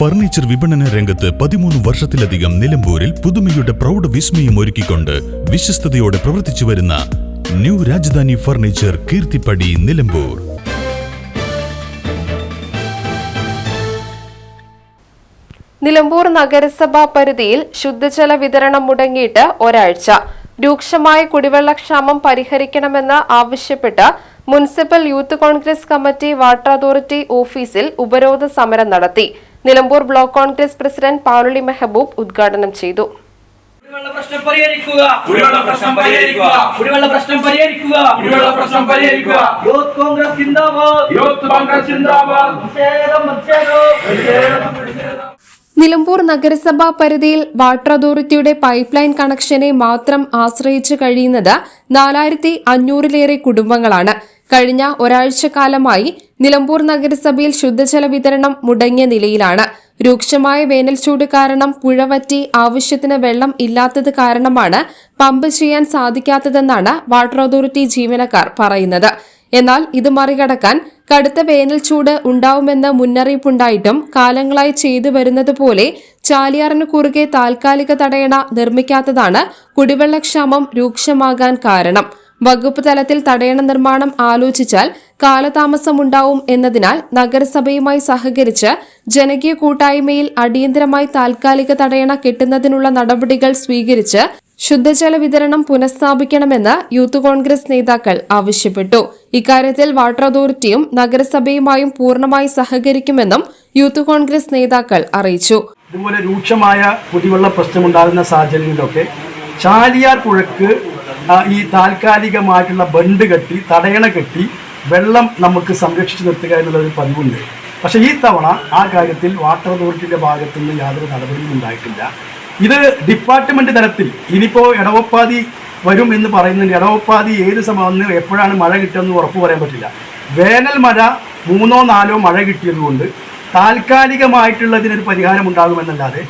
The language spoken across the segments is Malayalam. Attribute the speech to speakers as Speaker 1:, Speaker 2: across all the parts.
Speaker 1: ഫർണിച്ചർ വിപണന രംഗത്ത് പതിമൂന്ന് വർഷത്തിലധികം നിലമ്പൂരിൽ പുതുമയുടെ പ്രൗഢ വിസ്മയം ഒരുക്കിക്കൊണ്ട് വിശ്വസ്തയോടെ പ്രവർത്തിച്ചു വരുന്ന ന്യൂ രാജധാനി ഫർണിച്ചർ കീർത്തിപ്പടി നിലമ്പൂർ.
Speaker 2: നിലമ്പൂർ നഗരസഭാ പരിധിയിൽ ശുദ്ധജല വിതരണം മുടങ്ങിയിട്ട് ഒരാഴ്ച. രൂക്ഷമായ കുടിവെള്ളക്ഷാമം പരിഹരിക്കണമെന്ന് ആവശ്യപ്പെട്ട് municipal youth Congress committee water authority ഓഫീസിൽ ഉപരോധ സമരം നടത്തി. Nilambur block Congress president Paluli Mehaboob ഉദ്ഘാടനം ചെയ്തു.
Speaker 3: കുടിവെള്ള പ്രശ്നം പരിഹരിക്കുക.
Speaker 4: കുടിവെള്ള പ്രശ്നം പരിഹരിക്കുക.
Speaker 3: കുടിവെള്ള പ്രശ്നം പരിഹരിക്കുക.
Speaker 4: കുടിവെള്ള പ്രശ്നം പരിഹരിക്കുക.
Speaker 3: യൂത്ത് കോൺഗ്രസ് സിന്ദാബാദ്
Speaker 4: യൂത്ത് കോൺഗ്രസ് സിന്ദാബാദ്
Speaker 3: പ്രതിഷേധം പ്രതിഷേധം
Speaker 2: നിലമ്പൂർ നഗരസഭാ പരിധിയിൽ വാട്ടർ അതോറിറ്റിയുടെ പൈപ്പ് ലൈൻ കണക്ഷനെ മാത്രം ആശ്രയിച്ച് കഴിയുന്നത് നാലായിരത്തി അഞ്ഞൂറിലേറെ കുടുംബങ്ങളാണ്. കഴിഞ്ഞ ഒരാഴ്ചക്കാലമായി നിലമ്പൂർ നഗരസഭയിൽ ശുദ്ധജല വിതരണം മുടങ്ങിയ നിലയിലാണ്. രൂക്ഷമായ വേനൽച്ചൂട് കാരണം പുഴവറ്റി ആവശ്യത്തിന് വെള്ളം ഇല്ലാത്തത് കാരണമാണ് പമ്പ് ചെയ്യാൻ സാധിക്കാത്തതെന്നാണ് വാട്ടർ അതോറിറ്റി ജീവനക്കാർ പറയുന്നത്. എന്നാൽ ഇത് മറികടക്കാൻ കടുത്ത വേനൽച്ചൂട് ഉണ്ടാവുമെന്ന് മുന്നറിയിപ്പുണ്ടായിട്ടും കാലങ്ങളായി ചെയ്തു വരുന്നത് പോലെ ചാലിയാറിന് കുറുകെ താൽക്കാലിക തടയണ നിർമ്മിക്കാത്തതാണ് കുടിവെള്ളക്ഷാമം രൂക്ഷമാകാൻ കാരണം. വകുപ്പ് തലത്തിൽ തടയണ നിർമ്മാണം ആലോചിച്ചാൽ കാലതാമസമുണ്ടാവും എന്നതിനാൽ നഗരസഭയുമായി സഹകരിച്ച് ജനകീയ കൂട്ടായ്മയിൽ അടിയന്തരമായി താൽക്കാലിക തടയണ കെട്ടുന്നതിനുള്ള നടപടികൾ സ്വീകരിച്ച് ശുദ്ധജല വിതരണം പുനഃസ്ഥാപിക്കണമെന്ന് യൂത്ത് കോൺഗ്രസ് നേതാക്കൾ ആവശ്യപ്പെട്ടു. ഇക്കാര്യത്തിൽ വാട്ടർ അതോറിറ്റിയും നഗരസഭയുമായും പൂർണമായി സഹകരിക്കുമെന്നും യൂത്ത് കോൺഗ്രസ് നേതാക്കൾ അറിയിച്ചു.
Speaker 5: ഇതുപോലെ രൂക്ഷമായ കുടിവെള്ള പ്രശ്നമുണ്ടാകുന്ന സാഹചര്യങ്ങളിലൊക്കെ ചാലിയാർ പുഴക്ക് ഈ താൽക്കാലികമായിട്ടുള്ള ബണ്ട് കെട്ടി തടയണ കെട്ടി വെള്ളം നമുക്ക് സംരക്ഷിച്ചു നിർത്തുക എന്നുള്ള ഒരു പതിവുണ്ട്. പക്ഷേ ഈ തവണ ആ കാര്യത്തിൽ വാട്ടർ അതോറിറ്റിയുടെ ഭാഗത്തു നിന്ന് യാതൊരു നടപടിയും ഉണ്ടായിട്ടില്ല. ഇത് ഡിപ്പാർട്ട്മെന്റ് തലത്തിൽ ഇനിയിപ്പോൾ ഇടവപ്പാതി വരും എന്ന് പറയുന്നുണ്ട്. ഇടവപ്പാതി ഏത് സമയം എപ്പോഴാണ് മഴ കിട്ടുമെന്ന് ഉറപ്പ് പറയാൻ പറ്റില്ല. വേനൽ മഴ മൂന്നോ നാലോ മഴ കിട്ടിയതുകൊണ്ട് താൽക്കാലികമായിട്ടുള്ളതിനൊരു പരിഹാരം ഉണ്ടാകുമെന്നല്ലാതെ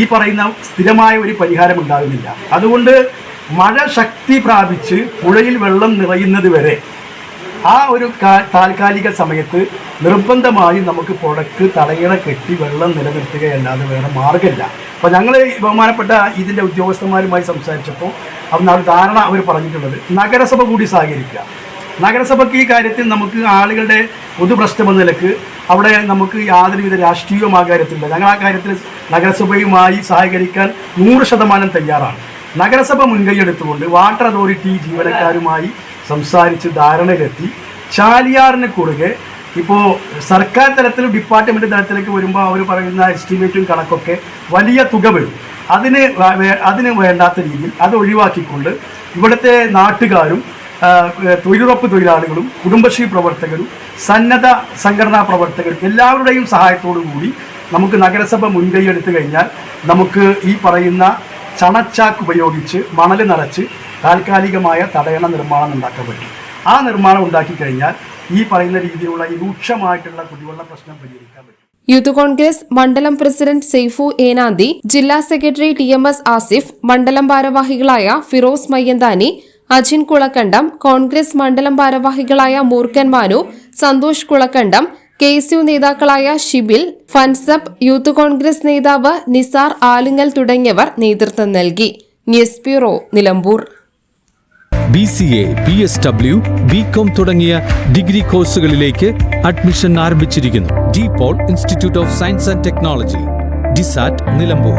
Speaker 5: ഈ പറയുന്ന സ്ഥിരമായ ഒരു പരിഹാരം ഉണ്ടാകുന്നില്ല. അതുകൊണ്ട് മഴ ശക്തി പ്രാപിച്ച് പുഴയിൽ വെള്ളം നിറയുന്നത് വരെ ആ ഒരു താൽക്കാലിക സമയത്ത് നിർബന്ധമായും നമുക്ക് പുഴക്ക് തടയണ കെട്ടി വെള്ളം നിലനിർത്തുകയല്ലാതെ വേറെ മാർഗമില്ല. അപ്പോൾ ഞങ്ങൾ ബഹുമാനപ്പെട്ട ഇതിന്റെ ഉദ്യോഗസ്ഥന്മാരുമായി സംസാരിച്ചപ്പോൾ അവർ ധാരണ അവർ പറഞ്ഞിട്ടുള്ളത് നഗരസഭ കൂടി സഹകരിക്കുക. നഗരസഭയ്ക്ക് ഈ കാര്യത്തിൽ നമുക്ക് ആളുകളുടെ പൊതുപ്രശ്നം എന്ന നിലയ്ക്ക് അവിടെ നമുക്ക് യാതൊരുവിധ രാഷ്ട്രീയവും ആ കാര്യത്തിലില്ല. ഞങ്ങൾ ആ കാര്യത്തിൽ നഗരസഭയുമായി സഹകരിക്കാൻ നൂറ് ശതമാനം തയ്യാറാണ്. നഗരസഭ മുൻകൈ എടുത്തുകൊണ്ട് വാട്ടർ അതോറിറ്റി ജീവനക്കാരുമായി സംസാരിച്ച് ധാരണയിലെത്തി. ചാലിയാറിന് കുറുകെ ഇപ്പോൾ സർക്കാർ തലത്തിലും ഡിപ്പാർട്ട്മെന്റ് തലത്തിലേക്ക് വരുമ്പോൾ അവർ പറയുന്ന എസ്റ്റിമേറ്റും കണക്കൊക്കെ വലിയ തുക വരും. അതിന് അതിന് വേണ്ടാത്ത രീതിയിൽ അത് ഒഴിവാക്കിക്കൊണ്ട് ഇവിടുത്തെ നാട്ടുകാരും തൊഴിലുറപ്പ് തൊഴിലാളികളും കുടുംബശ്രീ പ്രവർത്തകരും സന്നദ്ധ സംഘടനാ പ്രവർത്തകരും എല്ലാവരുടെയും സഹായത്തോടു കൂടി നമുക്ക് നഗരസഭ മുൻകൈ എടുത്തു കഴിഞ്ഞാൽ നമുക്ക് ഈ പറയുന്ന ചണച്ചാക്ക് ഉപയോഗിച്ച് മണൽ നിറച്ച് താൽക്കാലികമായ തടയണ നിർമ്മാണം ഉണ്ടാക്കാൻ പറ്റും. ആ നിർമ്മാണം ഉണ്ടാക്കി കഴിഞ്ഞാൽ ഈ പറയുന്ന രീതിയിലുള്ള ഈ രൂക്ഷമായിട്ടുള്ള കുടിവെള്ള പ്രശ്നം പരിഹരിക്കാൻ പറ്റും.
Speaker 2: യൂത്ത് കോൺഗ്രസ് മണ്ഡലം പ്രസിഡന്റ് സെയ്ഫു ഏനാന്തി ജില്ലാ secretary T M S Asif മണ്ഡലം ഭാരവാഹികളായ ഫിറോസ് മയ്യന്താനി അജിൻ കുളക്കണ്ടം കോൺഗ്രസ് മണ്ഡലം ഭാരവാഹികളായ Moorkhan Manu Santhosh Kulakkandam K S U നേതാക്കളായ ഷിബിൽ ഫൻസബ് യൂത്ത് കോൺഗ്രസ് നേതാവ് നിസാർ ആലുങ്ങൽ തുടങ്ങിയവർ നേതൃത്വം നൽകി. News bureau Nilambur.
Speaker 6: B C A B S W B com തുടങ്ങിയ ഡിഗ്രി കോഴ്സുകളിലേക്ക് അഡ്മിഷൻ ആരംഭിച്ചിരിക്കുന്നു. De Paul institute of science and technology DISAT Nilambur.